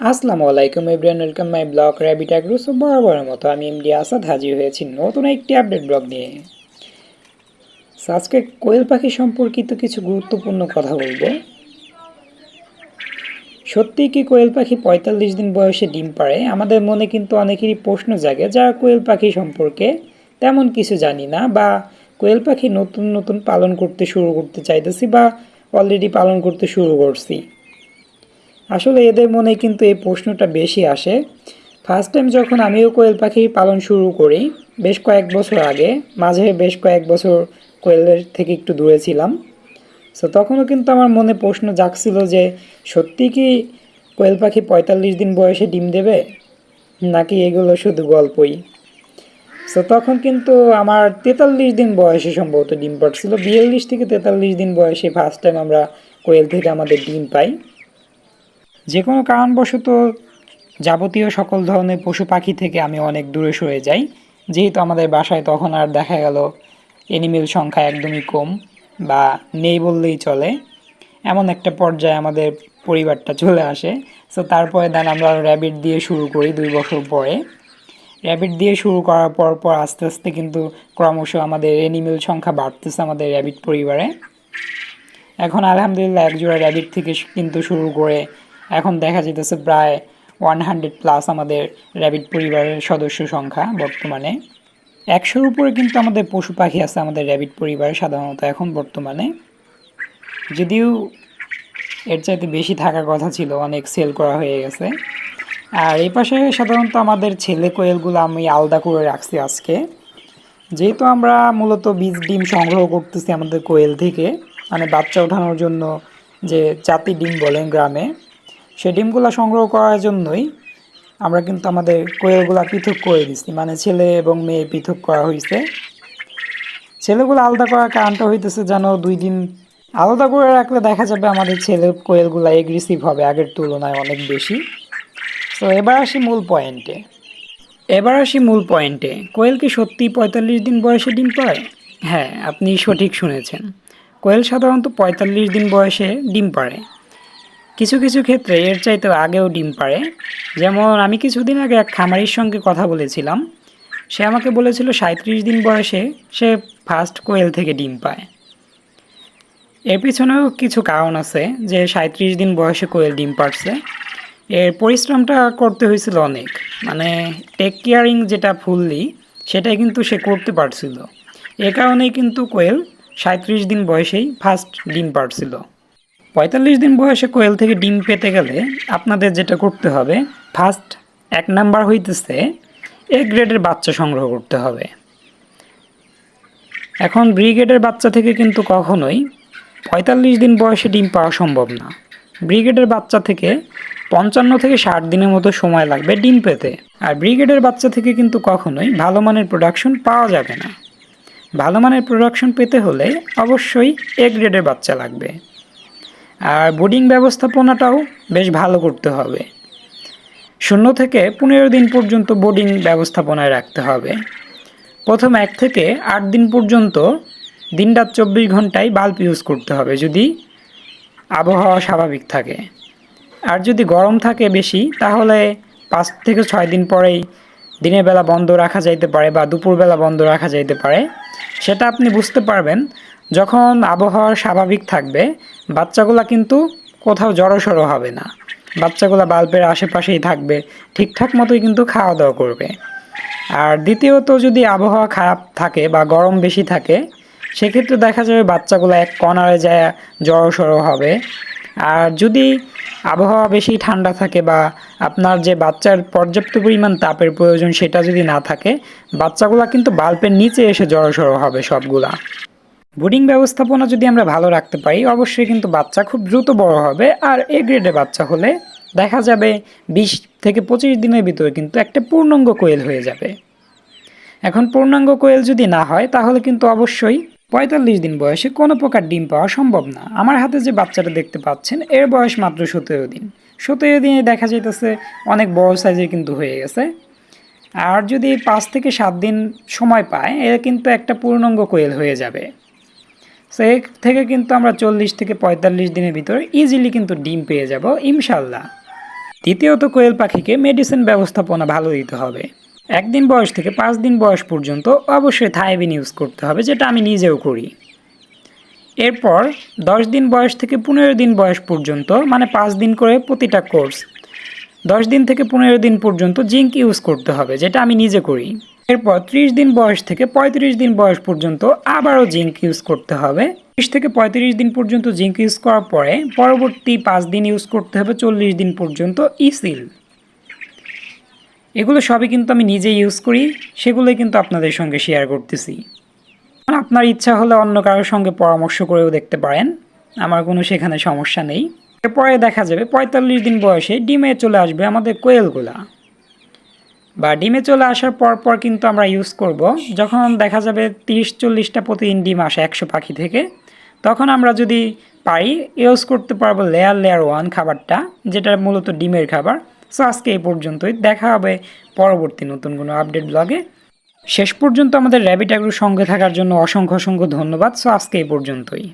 আসসালামু আলাইকুম everyone welcome my blog rabbit agro so বরাবরের মতো আমি এমডি আসাদ হাজির হয়েছি নতুন একটি আপডেট ব্লগ নিয়ে আজকে কোয়েল পাখি সম্পর্কিত কিছু গুরুত্বপূর্ণ কথা বলব। সত্যি কি কোয়েল পাখি পঁয়তাল্লিশ দিন বয়সে ডিম পাড়ে? আমাদের মনে কিন্তু অনেকেরই প্রশ্ন জাগে, যারা কোয়েল পাখি সম্পর্কে তেমন কিছু জানি না বা কোয়েল পাখি নতুন নতুন পালন করতে শুরু করতে চাইতেছি বা অলরেডি পালন করতে শুরু করছি। আসলে এদের মনে কিন্তু এই প্রশ্নটা বেশি আসে। ফার্স্ট টাইম যখন আমিও কোয়েল পাখি পালন শুরু করি, বেশ কয়েক বছর আগে, মাঝে বেশ কয়েক বছর কোয়েলের থেকে একটু দূরে ছিলাম। সো তখনও কিন্তু আমার মনে প্রশ্ন জাগছিল যে, সত্যি কি কোয়েল পাখি পঁয়তাল্লিশ দিন বয়সে ডিম দেবে? নাকি এগুলো শুধু গল্পই? সো তখন কিন্তু আমার তেতাল্লিশ দিন বয়সে সম্ভবত ডিম পাড়ছিল। বিয়াল্লিশ থেকে তেতাল্লিশ দিন বয়সে ফার্স্ট টাইম আমরা কোয়েল থেকে আমাদের ডিম পাই। যে কোনো কারণবশত যাবতীয় সকল ধরনের পশু পাখি থেকে আমি অনেক দূরে সরে যাই। যেহেতু আমাদের বাসায় তখন আর দেখা গেল এনিমেল সংখ্যা একদমই কম বা নেই বললেই চলে। এমন একটা পর্যায়ে আমাদের পরিবারটা চলে আসে। সো তারপরে দেন আমরা র্যাবিট দিয়ে শুরু করি দুই বছর পরে। র্যাবিট দিয়ে শুরু করার পর পর আস্তে আস্তে কিন্তু ক্রমশ আমাদের এনিমেল সংখ্যা বাড়তেছে আমাদের র্যাবিট পরিবারে। এখন আলহামদুলিল্লাহ একজোড়া র্যাবিট থেকে কিন্তু শুরু করে এখন দেখা যেতেছে প্রায় ওয়ান হান্ড্রেড প্লাস আমাদের র্যাবিট পরিবারের সদস্য সংখ্যা বর্তমানে। একশোর উপরে কিন্তু আমাদের পশু পাখি আছে, আমাদের র্যাবিট পরিবারে সাধারণত এখন বর্তমানে। যদিও এর চাইতে বেশি থাকার কথা ছিল, অনেক সেল করা হয়ে গেছে। আর এই পাশে সাধারণত আমাদের ছেলে কোয়েলগুলো আমি আলাদা করে রাখছি আজকে। যেহেতু আমরা মূলত বীজ, ডিম সংগ্রহ করতেছি আমাদের কোয়েল থেকে মানে বাচ্চা ওঠানোর জন্য যে জাতি ডিম বলেন গ্রামে সেই ডিমগুলো সংগ্রহ করার জন্যই আমরা কিন্তু আমাদের কোয়েলগুলো পৃথক করে দিচ্ছি মানে ছেলে এবং মেয়ে পৃথক করা হয়েছে ছেলেগুলো আলাদা করার কারণটা হইতেছে যেন দুই দিন আলাদা করে রাখলে দেখা যাবে আমাদের ছেলে কোয়েলগুলো এগ্রেসিভ হবে আগের তুলনায় অনেক বেশি। তো এবার আসি মূল পয়েন্টে এবার আসি মূল পয়েন্টে কোয়েল কি সত্যি পঁয়তাল্লিশ দিন বয়সে ডিম পায় হ্যাঁ আপনি সঠিক শুনেছেন। কোয়েল সাধারণত পঁয়তাল্লিশ দিন বয়সে ডিম পাড়ে। কিছু কিছু ক্ষেত্রে এর চাইতে আগেও ডিম পাড়ে। যেমন আমি কিছুদিন আগে এক খামারির সঙ্গে কথা বলেছিলাম। সে আমাকে বলেছিল সাঁত্রিশ দিন বয়সে সে ফার্স্ট কোয়েল থেকে ডিম পায়। এর পিছনেও কিছু কারণ আছে যে সাঁত্রিশ দিন বয়সে কোয়েল ডিম পাড়ছে। এর পরিশ্রমটা করতে হয়েছিল অনেক। মানে টেক কেয়ারিং যেটা ফুললি, সেটাই কিন্তু সে করতে পারছিল। এ কারণেই কিন্তু কোয়েল সাঁত্রিশ দিন বয়সেই ফার্স্ট ডিম পাড়ছিল। পঁয়তাল্লিশ দিন বয়সে কোয়েল থেকে ডিম পেতে গেলে আপনাদের যেটা করতে হবে ফার্স্ট এক নাম্বার হইতেছে এ গ্রেডের বাচ্চা সংগ্রহ করতে হবে। এখন ব্রিগেডের বাচ্চা থেকে কিন্তু কখনোই পঁয়তাল্লিশ দিন বয়সে ডিম পাওয়া সম্ভব না। ব্রিগেডের বাচ্চা থেকে পঞ্চান্ন থেকে ষাট দিনের মতো সময় লাগবে ডিম পেতে। আর ব্রিগেডের বাচ্চা থেকে কিন্তু কখনোই ভালো মানের প্রোডাকশন পাওয়া যাবে না। ভালো মানের প্রোডাকশন পেতে হলে অবশ্যই এ গ্রেডের বাচ্চা লাগবে। আর বোর্ডিং ব্যবস্থাপনাটাও বেশ ভালো করতে হবে। শূন্য থেকে পনেরো দিন পর্যন্ত বোর্ডিং ব্যবস্থাপনায় রাখতে হবে। প্রথম এক থেকে আট দিন পর্যন্ত দিন রাত চব্বিশ ঘন্টায় বাল্ব ইউজ করতে হবে যদি আবহাওয়া স্বাভাবিক থাকে। আর যদি গরম থাকে বেশি, তাহলে পাঁচ থেকে ছয় দিন পরেই দিনের বেলা বন্ধ রাখা যাইতে পারে বা দুপুরবেলা বন্ধ রাখা যাইতে পারে, সেটা আপনি বুঝতে পারবেন যখন আবহাওয়া স্বাভাবিক থাকবে, বাচ্চাগুলা কিন্তু কোথাও জড়সড়ো হবে না। বাচ্চাগুলা বাল্বের আশেপাশেই থাকবে, ঠিকঠাক মতোই কিন্তু খাওয়া দাওয়া করবে। আর দ্বিতীয়ত যদি আবহাওয়া খারাপ থাকে বা গরম বেশি থাকে, সেক্ষেত্রে দেখা যাবে বাচ্চাগুলো এক কর্নারে যায়, জড়সড়ো হবে। আর যদি আবহাওয়া বেশি ঠান্ডা থাকে বা আপনার যে বাচ্চার পর্যাপ্ত পরিমাণ তাপের প্রয়োজন সেটা যদি না থাকে, বাচ্চাগুলো কিন্তু বাল্বের নিচে এসে জড়সড়ো হবে সবগুলা। বোর্ডিং ব্যবস্থাপনা যদি আমরা ভালো রাখতে পারি, অবশ্যই কিন্তু বাচ্চা খুব দ্রুত বড় হবে আর এ গ্রেডে বাচ্চা হলে দেখা যাবে বিশ থেকে পঁচিশ দিনের ভিতরে কিন্তু একটা পূর্ণাঙ্গ কোয়েল হয়ে যাবে। এখন পূর্ণাঙ্গ কোয়েল যদি না হয়, তাহলে কিন্তু অবশ্যই পঁয়তাল্লিশ দিন বয়সে কোনো প্রকার ডিম পাওয়া সম্ভব না। আমার হাতে যে বাচ্চাটা দেখতে পাচ্ছেন, এর বয়স মাত্র সতেরো দিন। সতেরো দিনে দেখা যাইতেছে অনেক বড় সাইজের কিন্তু হয়ে গেছে। আর যদি পাঁচ থেকে সাত দিন সময় পায় এর কিন্তু একটা পূর্ণাঙ্গ কোয়েল হয়ে যাবে। সো এর থেকে কিন্তু আমরা চল্লিশ থেকে পঁয়তাল্লিশ দিনের ভিতরে ইজিলি কিন্তু ডিম পেয়ে যাব ইনশাল্লাহ দ্বিতীয়ত কোয়েল পাখিকে মেডিসিন ব্যবস্থাপনা ভালো দিতে হবে। একদিন বয়স থেকে পাঁচ দিন বয়স পর্যন্ত অবশ্যই থাইবিন ইউজ করতে হবে, যেটা আমি নিজেও করি। এরপর দশ দিন বয়স থেকে পনেরো দিন বয়স পর্যন্ত মানে পাঁচ দিন করে প্রতিটা কোর্স দশ দিন থেকে পনেরো দিন পর্যন্ত জিঙ্ক ইউজ করতে হবে, যেটা আমি নিজে করি। এরপর ত্রিশ দিন বয়স থেকে পঁয়ত্রিশ দিন বয়স পর্যন্ত আবারও জিঙ্ক ইউজ করতে হবে। ত্রিশ থেকে পঁয়ত্রিশ দিন পর্যন্ত জিঙ্ক ইউজ করার পরে পরবর্তী পাঁচ দিন ইউজ করতে হবে, চল্লিশ দিন পর্যন্ত ইসিল এগুলো সবই কিন্তু আমি নিজে ইউজ করি, সেগুলোই কিন্তু আপনাদের সঙ্গে শেয়ার করতেছি। আপনার ইচ্ছা হলে অন্য কারোর সঙ্গে পরামর্শ করেও দেখতে পারেন, আমার কোনো সেখানে সমস্যা নেই। এরপরে দেখা যাবে, পঁয়তাল্লিশ দিন বয়সে ডিমে চলে আসবে আমাদের কোয়েলগুলা। বা ডিমে চলে আসার পর পর কিন্তু আমরা ইউজ করব, যখন দেখা যাবে তিরিশ চল্লিশটা প্রতিদিন ডিম আসে একশো পাখি থেকে, তখন আমরা যদি পারি ইউজ করতে পারব লেয়ার লেয়ার ওয়ান খাবারটা, যেটা মূলত ডিমের খাবার। সো আজকে এই পর্যন্তই। দেখা হবে পরবর্তী নতুন কোনো আপডেট ব্লগে শেষ পর্যন্ত আমাদের র্যাবিট অ্যাগ্রোর সঙ্গে থাকার জন্য অসংখ্য অসংখ্য ধন্যবাদ। সো আজকে এই পর্যন্তই।